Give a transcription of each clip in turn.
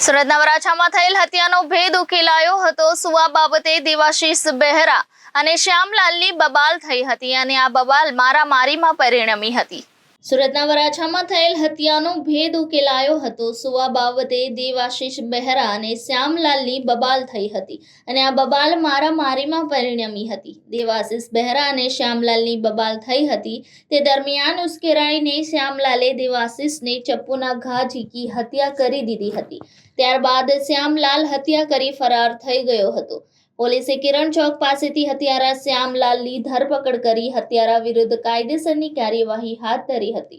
સુરતના વરાછામાં થયેલ હત્યાનો ભેદ ઉકેલાયો હતો. સુવા બાબતે દેવાશીષ બહેરા અને શ્યામલાલની બબાલ થઈ હતી અને આ બબાલ મારામારીમાં પરિણમી હતી. સુરતના વરાછામાં થયેલ હત્યાનો ભેદ ઉકેલાયો હતો. સુવા બાબતે દેવાશીષ બહેરા અને શ્યામલાલની બબાલ થઈ હતી અને આ બબાલ મારામારીમાં પરિણમી હતી. દેવાશીષ બહેરા અને શ્યામલાલની બબાલ થઈ હતી તે દરમિયાન ઉશ્કેરાઈને શ્યામલાલે દેવાશીષને ચપ્પુના ઘા ઝીકી હત્યા કરી દીધી હતી. ત્યારબાદ શ્યામલાલ હત્યા કરી ફરાર થઈ ગયો હતો. પોલીસે કિરણ ચોક પાસેથી હત્યારા શ્યામલાલની ધરપકડ કરી હત્યારા વિરુદ્ધ કાયદેસરની કાર્યવાહી હાથ ધરી હતી.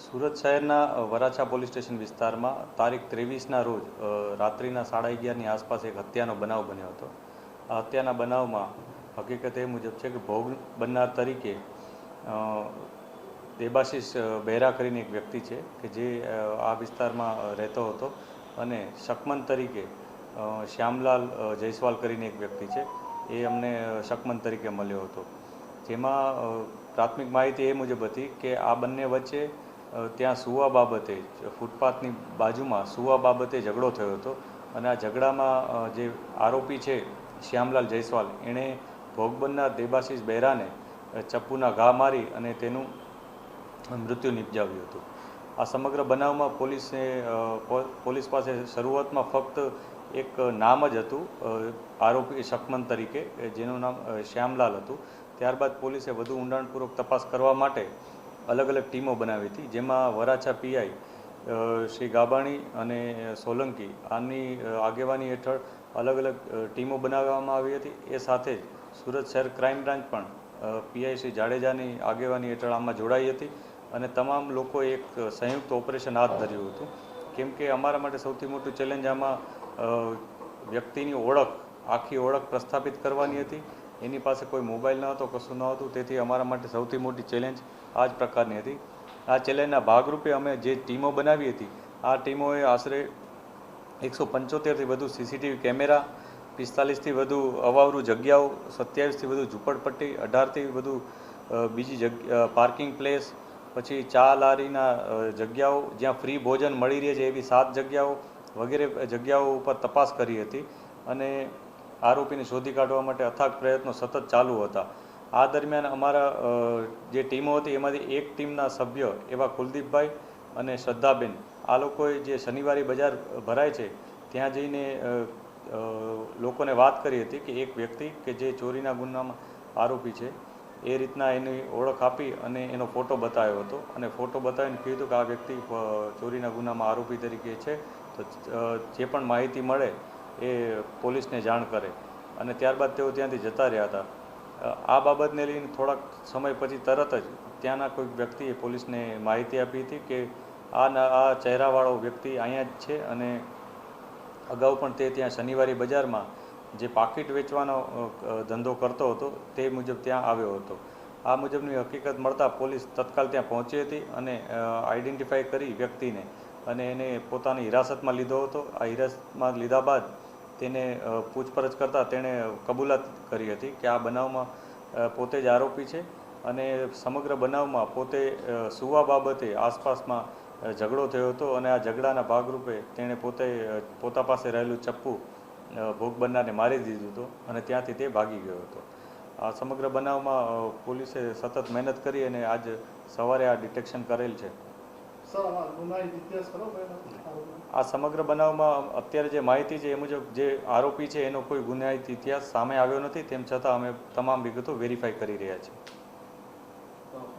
સુરત શહેરના વરાછા પોલીસ સ્ટેશન વિસ્તારમાં તારીખ ત્રેવીસના રોજ રાત્રિના સાડા અગિયારની આસપાસ એક હત્યાનો બનાવ બન્યો હતો. આ હત્યાના બનાવમાં હકીકત એ મુજબ છે કે ભોગ બનનાર તરીકે દેબાશીષ બહેરા કરીને એક વ્યક્તિ છે કે જે આ વિસ્તારમાં રહેતો હતો અને શકમન તરીકે શ્યામલાલ જયસ્વાલ કરીને એક વ્યક્તિ છે. એ અમને શકમંદ તરીકે મળ્યો હતો. જેમાં પ્રાથમિક માહિતી એ મુજબ હતી કે આ બંને વચ્ચે ત્યાં સુવા બાબતે ફૂટપાથની બાજુમાં સુવા બાબતે ઝઘડો થયો હતો. અને આ ઝઘડામાં જે આરોપી છે, શ્યામલાલ જયસ્વાલ, એણે ભોગ બનનાર દેબાશીષ બહેરાને ચપ્પુના ઘા મારી અને તેનું મૃત્યુ નિપજાવ્યું હતું. આ સમગ્ર બનાવમાં પોલીસે પોલીસ પાસે શરૂઆતમાં ફક્ત એક નામ જ હતું આરોપી શકમન તરીકે જેનું નામ શ્યામલાલ હતું. ત્યારબાદ પોલીસે વધુ ઊંડાણપૂર્વક તપાસ કરવા માટે અલગ અલગ ટીમો બનાવી હતી, જેમાં વરાછા પીઆઈ શ્રી ગાબાણી અને સોલંકી, આની આગેવાની હેઠળ અલગ અલગ ટીમો બનાવવામાં આવી હતી. એ સાથે જ સુરત શહેર ક્રાઇમ બ્રાન્ચ પણ પીઆઈ શ્રી જાડેજાની આગેવાની હેઠળ આમાં જોડાઈ હતી અને તમામ લોકોએ એક સંયુક્ત ઓપરેશન હાથ ધર્યું હતું. કેમ કે અમારા માટે સૌથી મોટું ચેલેન્જ આમાં વ્યક્તિની ઓળખ, આખી ઓળખ પ્રસ્થાપિત કરવાની હતી. એની પાસે કોઈ મોબાઈલ ન હતો, કશું ન હતું. તેથી અમારા માટે સૌથી મોટી ચેલેન્જ આ જ પ્રકારની હતી. આ ચેલેન્જના ભાગરૂપે અમે જે ટીમો બનાવી હતી, આ ટીમોએ આશરે એકસો પંચોતેરથી વધુ સીસીટીવી કેમેરા, પિસ્તાલીસથી વધુ અવાવરું જગ્યાઓ, સત્યાવીસથી વધુ ઝૂંપડપટ્ટી, અઢારથી વધુ બીજી જગ્યા પાર્કિંગ પ્લેસ, પછી ચા લારીના જગ્યાઓ જ્યાં ફ્રી ભોજન મળી રહે છે એવી સાત જગ્યાઓ વગેરે જગ્યાઓ ઉપર તપાસ કરી હતી અને આરોપીને શોધી કાઢવા માટે અથાગ પ્રયત્નો સતત ચાલુ હતા. આ દરમિયાન અમારા જે ટીમો હતી એમાંથી એક ટીમના સભ્ય એવા કુલદીપભાઈ અને શ્રદ્ધાબેન. આ લોકોએ જે શનિવારી બજાર ભરાય છે, ત્યાં જઈને લોકોને વાત કરી હતી કે એક વ્યક્તિ કે જે ચોરીના ગુનામાં આરોપી છે એ રીતના એની ઓળખ આપી અને એનો ફોટો બતાવ્યો હતો. અને ફોટો બતાવીને કીધું કે આ વ્યક્તિ ચોરીના ગુનામાં આરોપી તરીકે છે. તો જે પણ માહિતી મળે એ પોલીસને જાણ કરે. અને ત્યારબાદ તેઓ ત્યાંથી જતા રહ્યા હતા. આ બાબતને લઈને થોડાક સમય પછી તરત જ ત્યાંના કોઈક વ્યક્તિએ પોલીસને માહિતી આપી હતી કે આ આ ચહેરાવાળો વ્યક્તિ અહીંયા જ છે અને અગાઉ પણ તે ત્યાં શનિવારી બજારમાં જે પાકીટ વેચવાનો ધંધો કરતો હતો, તે મુજબ ત્યાં આવ્યો હતો. આ મુજબની હકીકત મળતા પોલીસ તત્કાલ ત્યાં પહોંચી હતી અને આઈડેન્ટિફાઈ કરી વ્યક્તિને અને એને પોતાની હિરાસતમાં લીધો હતો. આ હિરાસતમાં લીધા બાદ તેને પૂછપરછ કરતાં તેણે કબૂલાત કરી હતી કે આ બનાવમાં પોતે જ આરોપી છે અને સમગ્ર બનાવમાં પોતે સુવા બાબતે આસપાસમાં ઝઘડો થયો હતો અને આ ઝઘડાના ભાગરૂપે તેણે પોતે પોતા પાસે રહેલું ચપ્પુ ભોગ બનનારને મારી દીધું હતું અને ત્યાંથી તે ભાગી ગયો હતો. આ સમગ્ર બનાવમાં પોલીસે સતત મહેનત કરી અને આજ સવારે આ ડિટેક્શન કરેલ છે? આ સમગ્ર બનાવમાં અત્યારે જે માહિતી છે એ મુજબ જે આરોપી છે એનો કોઈ ગુનાહિત ઇતિહાસ સામે આવ્યો નથી તેમ છતાં અમે તમામ વિગતો વેરીફાઈ કરી રહ્યા છીએ.